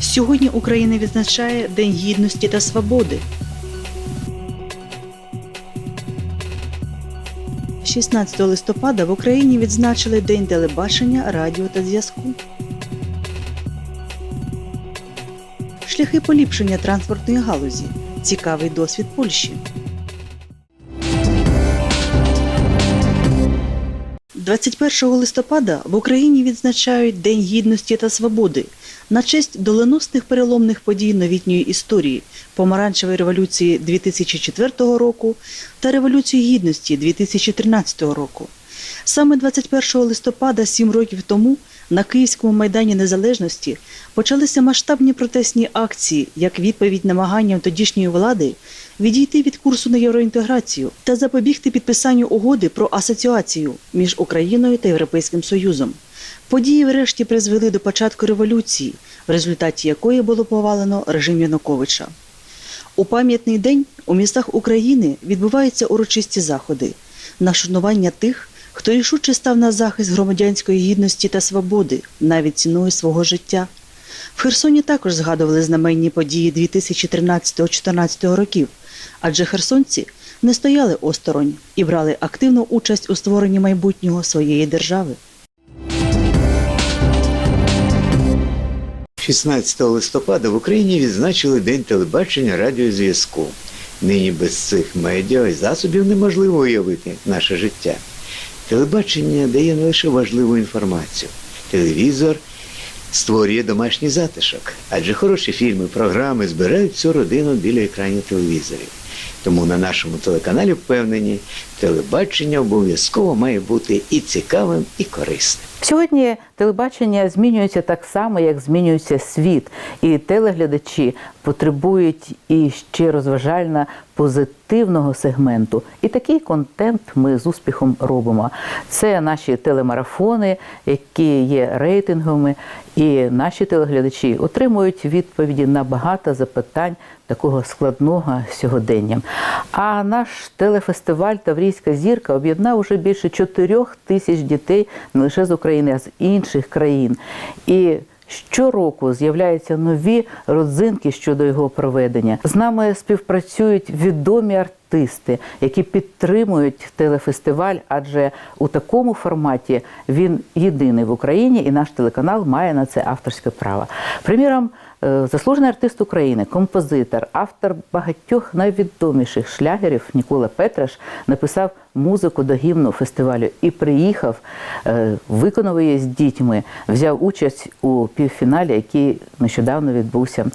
Сьогодні Україна відзначає День гідності та свободи. 16 листопада в Україні відзначили День телебачення, радіо та зв'язку. Шляхи поліпшення транспортної галузі. Цікавий досвід Польщі. 21 листопада в Україні відзначають День гідності та свободи на честь доленосних переломних подій новітньої історії помаранчевої революції 2004 року та революції гідності 2013 року. Саме 21 листопада, сім років тому, на Київському майдані Незалежності почалися масштабні протестні акції як відповідь намаганням тодішньої влади відійти від курсу на євроінтеграцію та запобігти підписанню угоди про асоціацію між Україною та Європейським Союзом. Події врешті призвели до початку революції, в результаті якої було повалено режим Януковича. У пам'ятний день у містах України відбуваються урочисті заходи на вшанування тих, хто рішуче став на захист громадянської гідності та свободи, навіть ціною свого життя. В Херсоні також згадували знаменні події 2013-2014 років, адже херсонці не стояли осторонь і брали активну участь у створенні майбутнього своєї держави. 16 листопада в Україні відзначили День телебачення радіозв'язку. Нині без цих медіа і засобів неможливо уявити наше життя. Телебачення дає не лише важливу інформацію. Телевізор створює домашній затишок, адже хороші фільми, програми збирають цю родину біля екранів телевізорів. Тому на нашому телеканалі впевнені, телебачення обов'язково має бути і цікавим, і корисним. Сьогодні телебачення змінюється так само, як змінюється світ, і телеглядачі потребують і ще розважально позитивного сегменту. І такий контент ми з успіхом робимо. Це наші телемарафони, які є рейтинговими, і наші телеглядачі отримують відповіді на багато запитань такого складного сьогодення. А наш телефестиваль Таврійська зірка об'єднав уже більше чотирьох тисяч дітей не лише з України, а з інших країн. І Щороку з'являються нові родзинки щодо його проведення. З нами співпрацюють відомі артисти, які підтримують телефестиваль, адже у такому форматі він єдиний в Україні, і наш телеканал має на це авторське право. Приміром, е, заслужений артист України, композитор, автор багатьох найвідоміших шлягерів Нікола Петраш написав музику до гімну фестивалю і приїхав, е, виконав її з дітьми, взяв участь у півфіналі, який нещодавно відбувся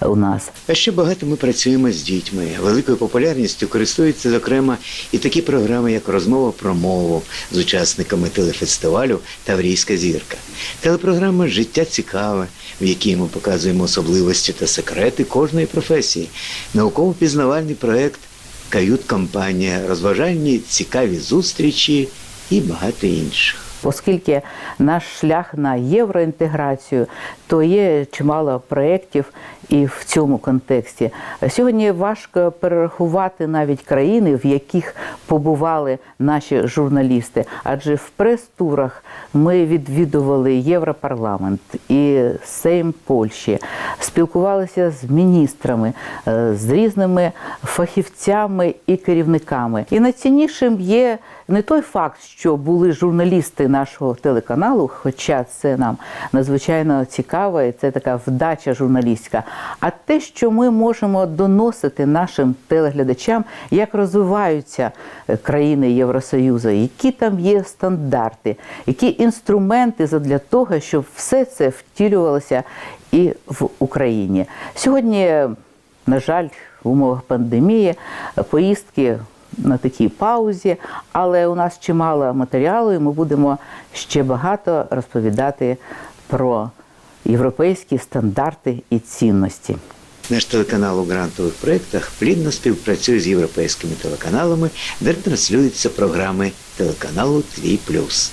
у нас. А ще багато ми працюємо з дітьми. Великою популярністю користуються, зокрема, і такі програми, як розмова про мову з учасниками телефестивалю Таврійська зірка. Телепрограма Життя цікаве, в якій ми показуємо особливості та секрети кожної професії, науково-пізнавальний проект Кают-компанія, розважальні цікаві зустрічі і багато інших. Оскільки наш шлях на євроінтеграцію, то є чимало проєктів і в цьому контексті. Сьогодні важко перерахувати навіть країни, в яких побували наші журналісти, адже в прес-турах ми відвідували Європарламент і Сейм Польщі, спілкувалися з міністрами, е, з різними фахівцями і керівниками. І найціннішим є не той факт, що були журналісти нашого телеканалу, хоча це нам надзвичайно цікаво, і це така вдача журналістська, а те, що ми можемо доносити нашим телеглядачам, як розвиваються е, країни Євросоюзу, які там є стандарти, які інструменти для того, щоб все це втілювалося і в Україні. Сьогодні, на жаль, в умовах пандемії е, поїздки на такій паузі, але у нас чимало матеріалу, і ми будемо ще багато розповідати про європейські стандарти і цінності. Наш телеканал у грантових проєктах плідно співпрацює з європейськими телеканалами, де транслюються програми телеканалу Твій Плюс.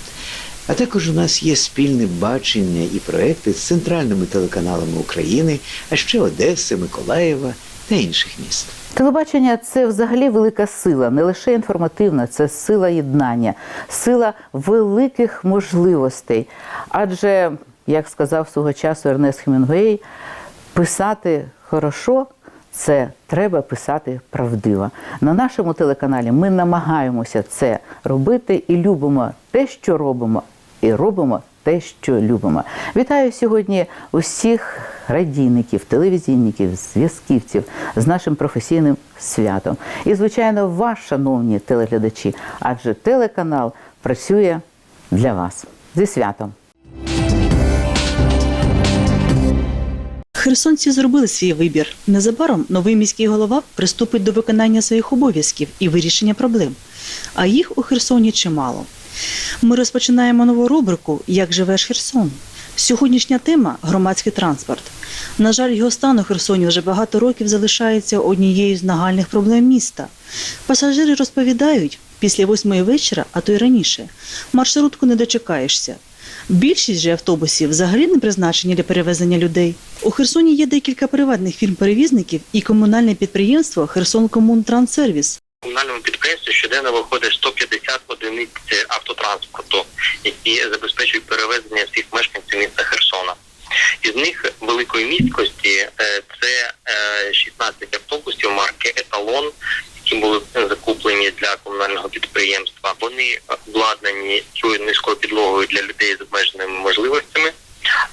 А також у нас є спільне бачення і проекти з центральними телеканалами України, а ще Одеси, Миколаєва та інших міст. Телебачення це взагалі велика сила, не лише інформативна, це сила єднання, сила великих можливостей. Адже як сказав свого часу Ернест Хемінгуей, писати хорошо це треба писати правдиво. На нашому телеканалі ми намагаємося це робити і любимо те, що робимо, і робимо те, що любимо. Вітаю сьогодні усіх радійників, телевізійників, зв'язківців з нашим професійним святом. І, звичайно, вас, шановні телеглядачі, адже телеканал працює для вас. Зі святом! Херсонці зробили свій вибір. Незабаром новий міський голова приступить до виконання своїх обов'язків і вирішення проблем. А їх у Херсоні чимало. Ми розпочинаємо нову рубрику Як живеш Херсон. Сьогоднішня тема громадський транспорт. На жаль, його стан у Херсоні вже багато років залишається однією з нагальних проблем міста. Пасажири розповідають, після восьмої вечора, а то й раніше, маршрутку не дочекаєшся. Більшість же автобусів взагалі не призначені для перевезення людей. У Херсоні є декілька приватних фірм-перевізників і комунальне підприємство Херсон Комунтранссервіс. Комунальному підприємстві щоденно виходить 150 одиниць автотранспорту, які забезпечують перевезення всіх мешканців міста Херсона. Із них великої місткості е, це е, 16 автобусів марки Еталон, які були закуплені для комунального підприємства. Вони обладнані цією низькою підлогою для людей з обмеженими можливостями.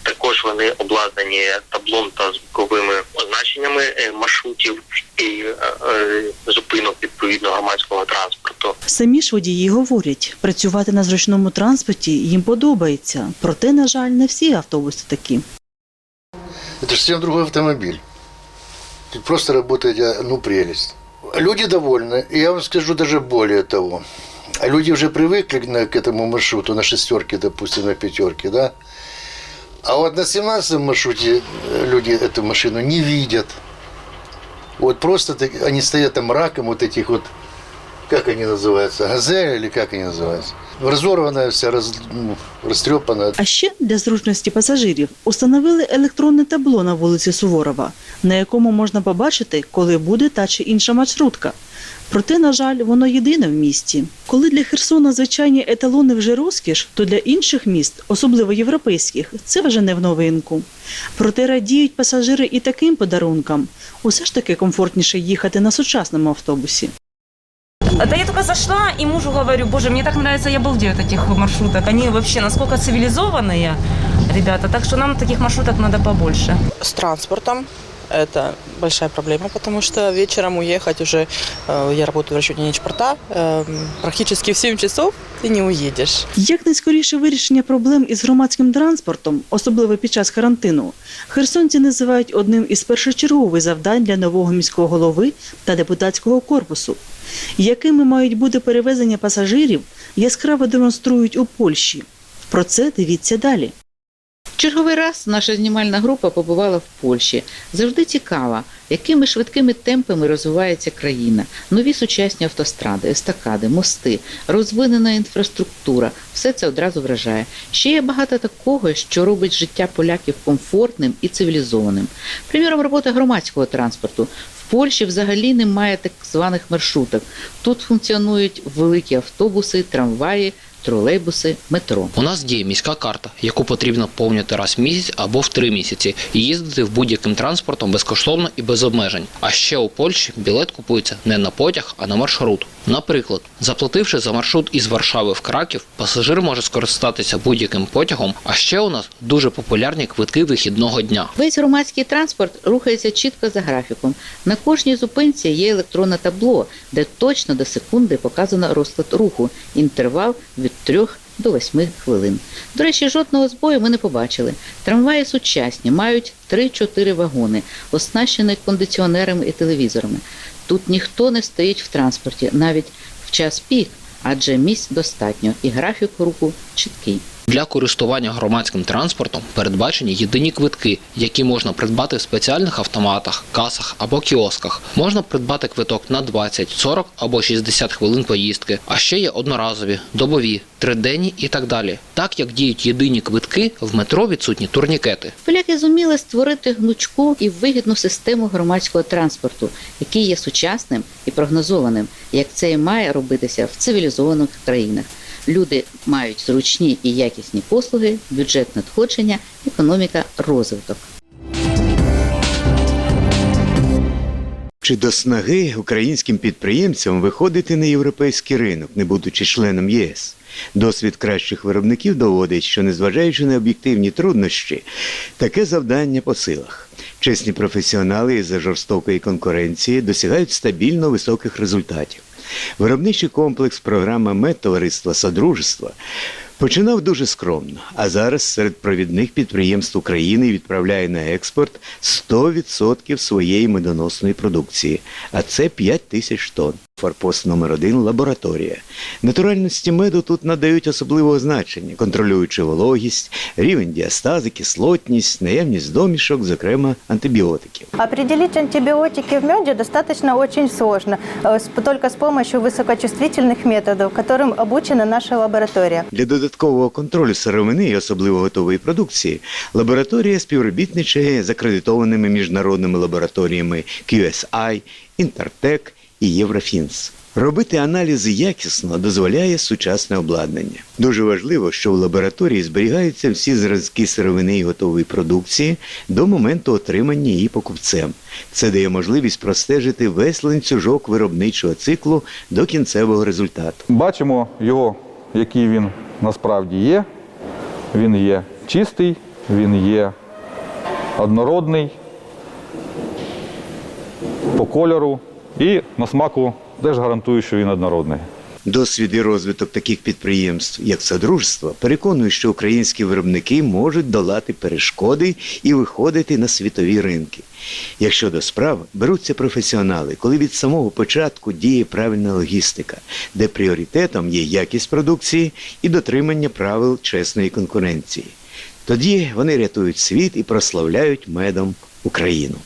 Також вони обладнані таблом та звуковими означеннями е, маршрутів і е, е, зупинок відповідно громадського транспорту. Самі ж водії говорять, працювати на зручному транспорті їм подобається. Проте, на жаль, не всі автобуси такі. Это же совсем другой автомобиль. Тут просто работает, а, ну, прелесть. Люди довольны. И я вам скажу даже более того. Люди уже привыкли на- к этому маршруту, на шестерке, допустим, на пятерке, да? А вот на 17 маршруте э, люди эту машину не видят. Вот просто так- они стоят там раком вот этих вот, как они называются, газель или как они называются. Разорванная вся, раз, ну, растрепанная. А ще для зручності пасажирів установили електронне табло на вулиці Суворова, на якому можна побачити, коли буде та чи інша маршрутка. Проте, на жаль, воно єдине в місті. Коли для Херсона звичайні еталони вже розкіш, то для інших міст, особливо європейських, це вже не в новинку. Проте радіють пасажири і таким подарункам. Усе ж таки комфортніше їхати на сучасному автобусі. Да я только зашла и мужу говорю, боже, мне так нравится, я балдею от этих маршруток. Они вообще насколько цивилизованные, ребята, так что нам таких маршруток надо побольше. С транспортом это большая проблема, потому что вечером уехать уже, э, я работаю в расчете Нечпорта, э, практически в 7 часов ты не уедешь. Як найскоріше вирішення проблем із громадським транспортом, особливо під час карантину, херсонці називають одним із першочергових завдань для нового міського голови та депутатського корпусу. Якими мають бути перевезення пасажирів, яскраво демонструють у Польщі. Про це дивіться далі. Черговий раз наша знімальна група побувала в Польщі. Завжди цікава, якими швидкими темпами розвивається країна. Нові сучасні автостради, естакади, мости, розвинена інфраструктура. Все це одразу вражає. Ще є багато такого, що робить життя поляків комфортним і цивілізованим. Приміром, робота громадського транспорту. В Польщі взагалі немає так званих маршруток. Тут функціонують великі автобуси, трамваї, тролейбуси, метро. У нас діє міська карта, яку потрібно повнити раз в місяць або в три місяці, і їздити в будь-яким транспортом безкоштовно і без обмежень. А ще у Польщі білет купується не на потяг, а на маршрут. Наприклад, заплативши за маршрут із Варшави в Краків, пасажир може скористатися будь-яким потягом. А ще у нас дуже популярні квитки вихідного дня. Весь громадський транспорт рухається чітко за графіком. На кожній зупинці є електронне табло, де точно до секунди показано розклад руху, інтервал від 3 до 8 хвилин. До речі, жодного збою ми не побачили. Трамваї сучасні, мають 3-4 вагони, оснащені кондиціонерами і телевізорами. Тут ніхто не стоїть в транспорті, навіть в час пік, адже місць достатньо і графік руху чіткий. Для користування громадським транспортом передбачені єдині квитки, які можна придбати в спеціальних автоматах, касах або кіосках. Можна придбати квиток на 20, 40 або 60 хвилин поїздки. А ще є одноразові, добові, триденні і так далі. Так як діють єдині квитки, в метро відсутні турнікети. Поляки зуміли створити гнучку і вигідну систему громадського транспорту, який є сучасним і прогнозованим, як це і має робитися в цивілізованих країнах. Люди мають зручні і якісні послуги, бюджет надходження, економіка, розвиток. Чи до снаги українським підприємцям виходити на європейський ринок, не будучи членом ЄС? Досвід кращих виробників доводить, що незважаючи на об'єктивні труднощі, таке завдання по силах. Чесні професіонали із-за жорстокої конкуренції досягають стабільно високих результатів. Виробничий комплекс програма МЕД товариства Содружества починав дуже скромно, а зараз серед провідних підприємств України відправляє на експорт 100% своєї медоносної продукції, а це 5 тисяч тонн. Форпост номер один лабораторія. Натуральності меду тут надають особливого значення, контролюючи вологість, рівень діастази, кислотність, наявність домішок, зокрема антибіотиків. Определить антибиотики в меде достаточно очень сложно, э, с- только с помощью высокочувствительных методов, которым обучена наша лаборатория. Для додаткового контролю сировини і особливо готової продукції лабораторія співробітничає з акредитованими міжнародними лабораторіями QSI, Інтертек і Єврофінс. Робити аналізи якісно дозволяє сучасне обладнання. Дуже важливо, що в лабораторії зберігаються всі зразки сировини і готової продукції до моменту отримання її покупцем. Це дає можливість простежити весь ланцюжок виробничого циклу до кінцевого результату. Бачимо його, який він насправді є. Він є чистий, він є однородний по кольору і на смаку теж гарантую, що він однородний. Досвід і розвиток таких підприємств, як Содружество, переконує, що українські виробники можуть долати перешкоди і виходити на світові ринки. Якщо до справи беруться професіонали, коли від самого початку діє правильна логістика, де пріоритетом є якість продукції і дотримання правил чесної конкуренції. Тоді вони рятують світ і прославляють медом Україну.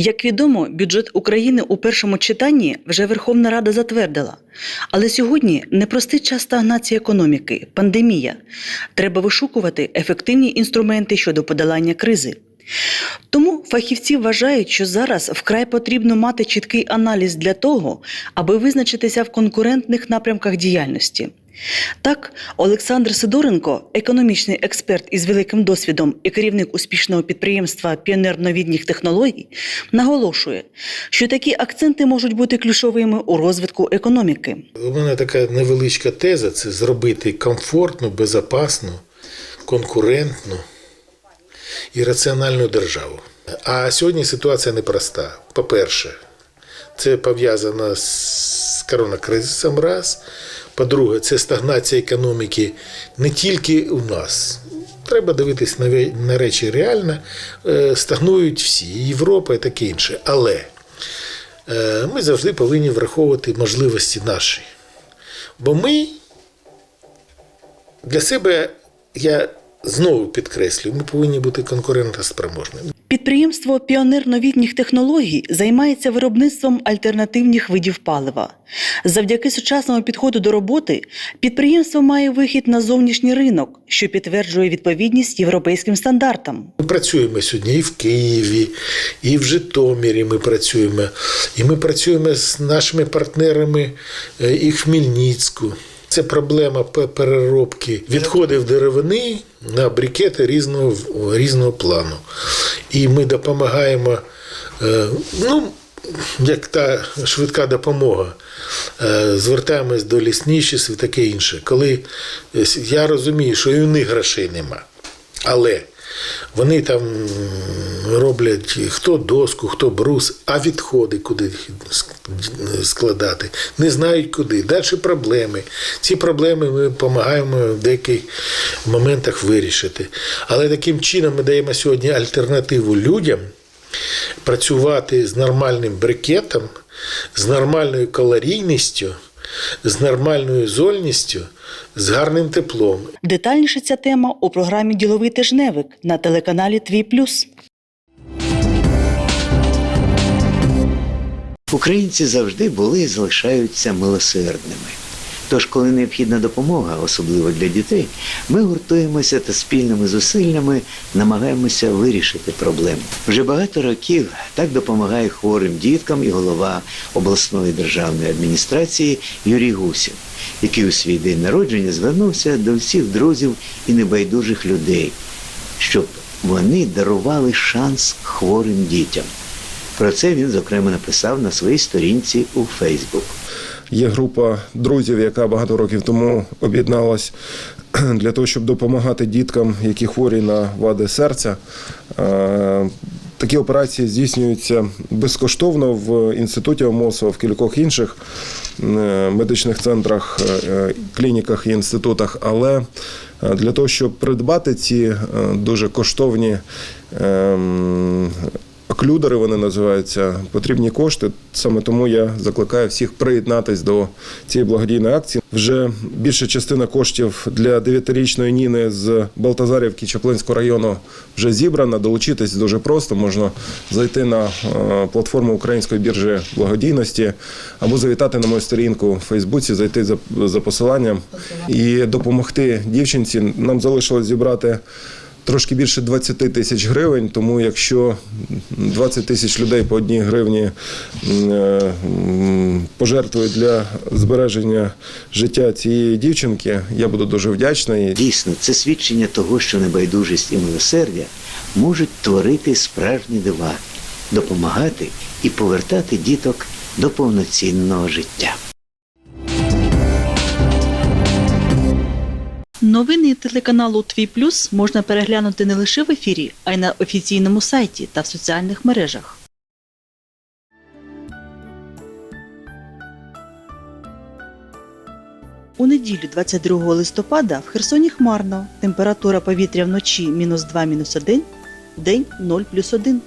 Як відомо, бюджет України у першому читанні вже Верховна Рада затвердила. Але сьогодні непростий час стагнації економіки, пандемія. Треба вишукувати ефективні інструменти щодо подолання кризи. Тому фахівці вважають, що зараз вкрай потрібно мати чіткий аналіз для того, аби визначитися в конкурентних напрямках діяльності. Так, Олександр Сидоренко, економічний експерт із великим досвідом і керівник успішного підприємства Піонер новітніх технологій, наголошує, що такі акценти можуть бути ключовими у розвитку економіки. У мене така невеличка теза це зробити комфортну, безпечну, конкурентну і раціональну державу. А сьогодні ситуація непроста. По-перше, це пов'язано з коронакризисом раз. По-друге, це стагнація економіки не тільки у нас. Треба дивитись на речі реально. Е, Стагнують всі, Європа і таке інше. Але е, ми завжди повинні враховувати можливості наші. Бо ми для себе, я знову підкреслюю, ми повинні бути конкурентоспроможними. Підприємство Піонер новітніх технологій займається виробництвом альтернативних видів палива. Завдяки сучасному підходу до роботи підприємство має вихід на зовнішній ринок, що підтверджує відповідність європейським стандартам. Ми працюємо сьогодні і в Києві, і в Житомирі ми працюємо. І ми працюємо з нашими партнерами е, і в Хмельницьку. Це проблема переробки відходів деревини на брикети різного, різного плану. І ми допомагаємо, е, ну, як та швидка допомога. Е, Звертаємось до лісничів і таке інше. Коли е, я розумію, що і у них грошей нема. Але вони там роблять хто доску, хто брус, а відходи куди складати. Не знають куди. Далі проблеми. Ці проблеми ми допомагаємо в деяких моментах вирішити. Але таким чином ми даємо сьогодні альтернативу людям працювати з нормальним брикетом, з нормальною калорійністю, з нормальною зольністю, з гарним теплом. Детальніше ця тема у програмі Діловий тижневик на телеканалі Твій Плюс. Українці завжди були і залишаються милосердними. Тож, коли необхідна допомога, особливо для дітей, ми гуртуємося та спільними зусиллями намагаємося вирішити проблему. Вже багато років так допомагає хворим діткам і голова обласної державної адміністрації Юрій Гусів, який у свій день народження звернувся до всіх друзів і небайдужих людей, щоб вони дарували шанс хворим дітям. Про це він, зокрема, написав на своїй сторінці у Фейсбук. Є група друзів, яка багато років тому об'єдналась для того, щоб допомагати діткам, які хворі на вади серця. Е, Такі операції здійснюються безкоштовно в інституті ОМОСО, в кількох інших е, медичних центрах, е, клініках і інститутах. Але е, для того, щоб придбати ці е, дуже коштовні ем, Оклюдери вони називаються потрібні кошти. Саме тому я закликаю всіх приєднатись до цієї благодійної акції. Вже більша частина коштів для 9-річної Ніни з Балтазарівки Чаплинського району вже зібрана. Долучитись дуже просто. Можна зайти на е, платформу Української біржі благодійності або завітати на мою сторінку в Фейсбуці, зайти за, за посиланням і допомогти дівчинці. Нам залишилось зібрати. Трошки більше 20 тисяч гривень, тому якщо 20 тисяч людей по одній гривні е, пожертвують для збереження життя цієї дівчинки, я буду дуже вдячний. Дійсно, це свідчення того, що небайдужість і милосердя можуть творити справжні дива, допомагати і повертати діток до повноцінного життя. Новини телеканалу Твій Плюс можна переглянути не лише в ефірі, а й на офіційному сайті та в соціальних мережах. У неділю 22 листопада в Херсоні хмарно. Температура повітря вночі мінус 2, мінус 1, день 0 плюс 1.